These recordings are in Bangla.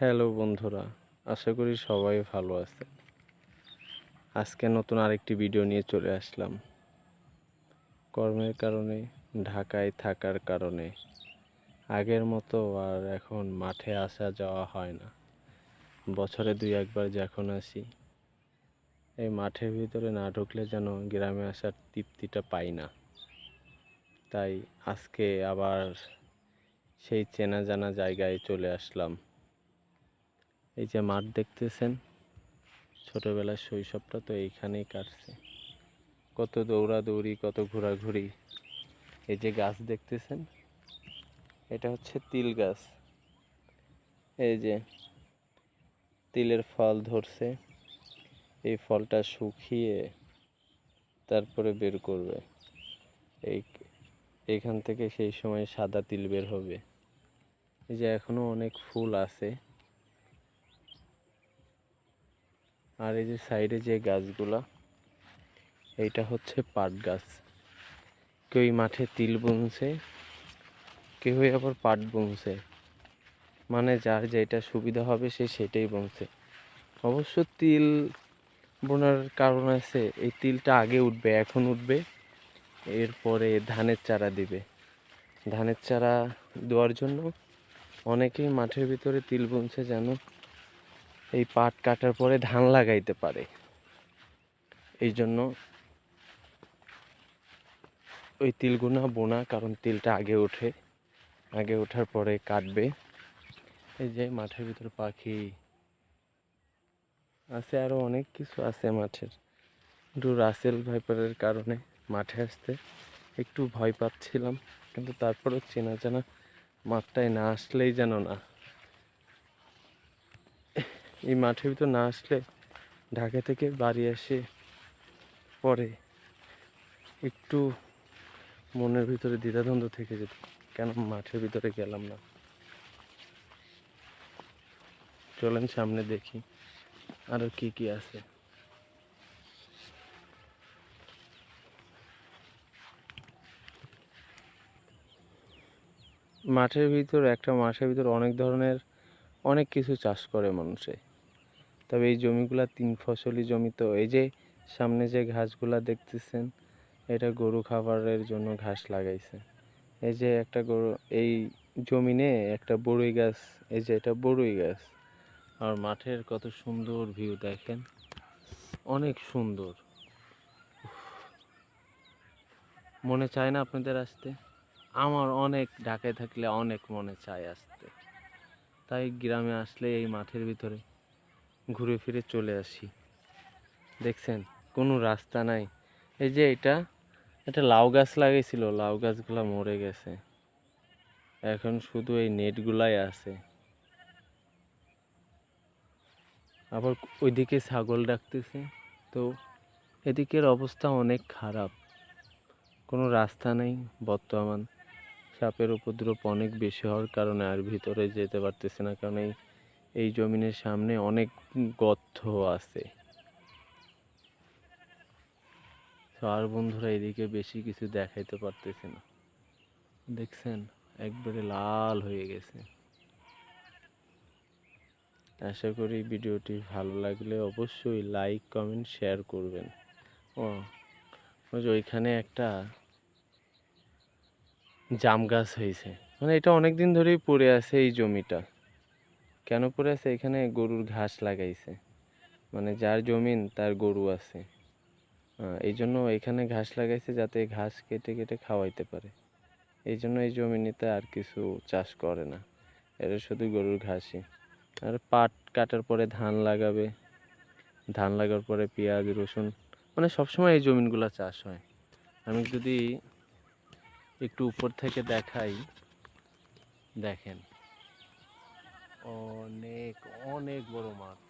হ্যালো বন্ধুরা, আশা করি সবাই ভালো আছে আজকে নতুন আরেকটি ভিডিও নিয়ে চলে আসলাম। কর্মের কারণে, ঢাকায় থাকার কারণে। আগের মতো আর এখন মাঠে আসা যাওয়া হয় না। বছরে দুই একবার যখন আসি, এই মাঠের ভিতরে না ঢুকলে যেন গ্রামে আসার তৃপ্তিটা পাই না। তাই আজকে আবার সেই চেনা জানা জায়গায় চলে আসলাম। এই যে মাঠ দেখতেছেন, ছোটবেলার শৈশবটা তো এইখানেই কাটছে। কত দৌড়াদৌড়ি, কত ঘোরাঘুরি। এই যে গাছ দেখতেছেন, এটা হচ্ছে তিল গাছ। এই যে তিলের ফল ধরছে, এই ফলটা শুকিয়ে তারপরে বের করবে। এই এখান থেকে সেই সময় সাদা তিল বের হবে। এই যে এখনও অনেক ফুল আছে। আর এই যে সাইডে যে গাছগুলা, এইটা হচ্ছে পাট গাছ। কেউ মাঠে তিল বুনছে কেউ আবার পাট বুনছে। মানে যার যেটা সুবিধা হবে সে সেটাই বুনছে। অবশ্য তিল বোনার কারণ আছে, এই তিলটা আগে উঠবে, এখন উঠবে। এরপরে ধানের চারা দিবে। ধানের চারা দেওয়ার জন্য অনেকেই মাঠের ভিতরে তিল বুনছে যেন এই পাট কাটার পরে ধান লাগাইতে পারে। এই জন্য ওই তিলগুনা বোনা, কারণ তিলটা আগে ওঠে, আগে ওঠার পরে কাটবে। এই যে মাঠের ভিতরে পাখি আছে আরও অনেক কিছু আছে মাঠের। একটু রাসেল ভাইপারের কারণে মাঠে আসতে একটু ভয় পাচ্ছিলাম, কিন্তু তারপরেও চেনা জানা মাঠটায় না আসলেই যেন না। এই মাঠের ভিতর না আসলে ঢাকা থেকে বাড়ি এসে পরে একটু মনের ভিতরে দ্বিধাদ্বন্দ্ব থেকে যেত, কেন মাঠের ভিতরে গেলাম না? চলেন সামনে দেখি আরও কি কি আছে। মাঠের ভিতর, একটা মাঠের ভিতর অনেক ধরনের অনেক কিছু চাষ করে মানুষে। তবে এই জমিগুলা তিন ফসলি জমি তো, এই যে সামনে যে ঘাসগুলা দেখতেছেন, এটা গরু খাবারের জন্য ঘাস লাগাইছে। এই যে একটা গরু, এই জমিনে একটা বড়ই গাছ, এই যে এটা বড়ই গাছ। আর মাঠের কত সুন্দর ভিউ দেখেন, অনেক সুন্দর। মনে চায় না আপনাদের আসতে? আমার অনেক ঢাকায় থাকলে অনেক মনে চায় আসতে। তাই গ্রামে আসলে এই মাঠের ভিতরে ঘুরে ফিরে চলে আসি। দেখছেন, কোনো রাস্তা নাই। এই যে এটা, একটা লাউ গাছ লাগাইছিল, লাউ গাছগুলো মরে গেছে। এখন শুধু এই নেটগুলাই আছে। আবার ওইদিকে ছাগল ডাকতেছে। তো এদিকের অবস্থা অনেক খারাপ। কোনো রাস্তা নেই, বর্তমান সাপের উপদ্রব অনেক বেশি হওয়ার কারণে আর ভিতরে যেতে পারতেছে না। কারণ এই এই জমিনের সামনে অনেক গর্ত আছে। আর বন্ধুরা এদিকে বেশি কিছু দেখাইতে পারতেছে না। দেখছেন? একবারে লাল হয়ে গেছে। আশা করি ভিডিওটি ভালো লাগলে অবশ্যই লাইক, কমেন্ট, শেয়ার করবেন। ও ওইখানে একটা জাম গাছ হয়েছে। মানে এটা অনেক দিন ধরেই পড়ে আছে এই জমিটা। কেন পড়ে আছে? এখানে গরুর ঘাস লাগাইছে। মানে যার জমিন, তার গরু আছে। এই জন্য এখানে ঘাস লাগাইছে যাতে ঘাস কেটে কেটে খাওয়াইতে পারে। এই জন্য এই জমিনিতে আর কিছু চাষ করে না। এটা শুধু গরুর ঘাসই। আর পাট কাটার পরে ধান লাগাবে। ধান লাগার পরে পেঁয়াজ, রসুন মানে সবসময় এই জমিনগুলো চাষ হয়। আমি যদি একটু উপর থেকে দেখাই, দেখেন। অনেক অনেক বড় মাঠ।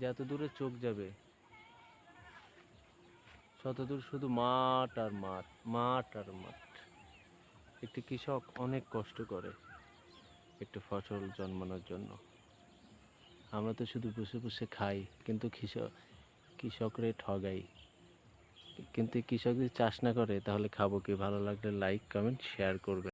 যত দূরে চোখ যাবে, তত দূর শুধু মাঠ আর মাঠ মাঠ আর মাঠ। একটি কৃষক অনেক কষ্ট করে একটু ফসল জন্মানোর জন্য। আমরা তো শুধু বসে বসে খাই, কিন্তু কৃষক, কৃষকরে ঠগাই। কিন্তু কৃষক যদি চাষ না করে, তাহলে খাব কি? ভালো লাগলে লাইক কমেন্ট শেয়ার করবে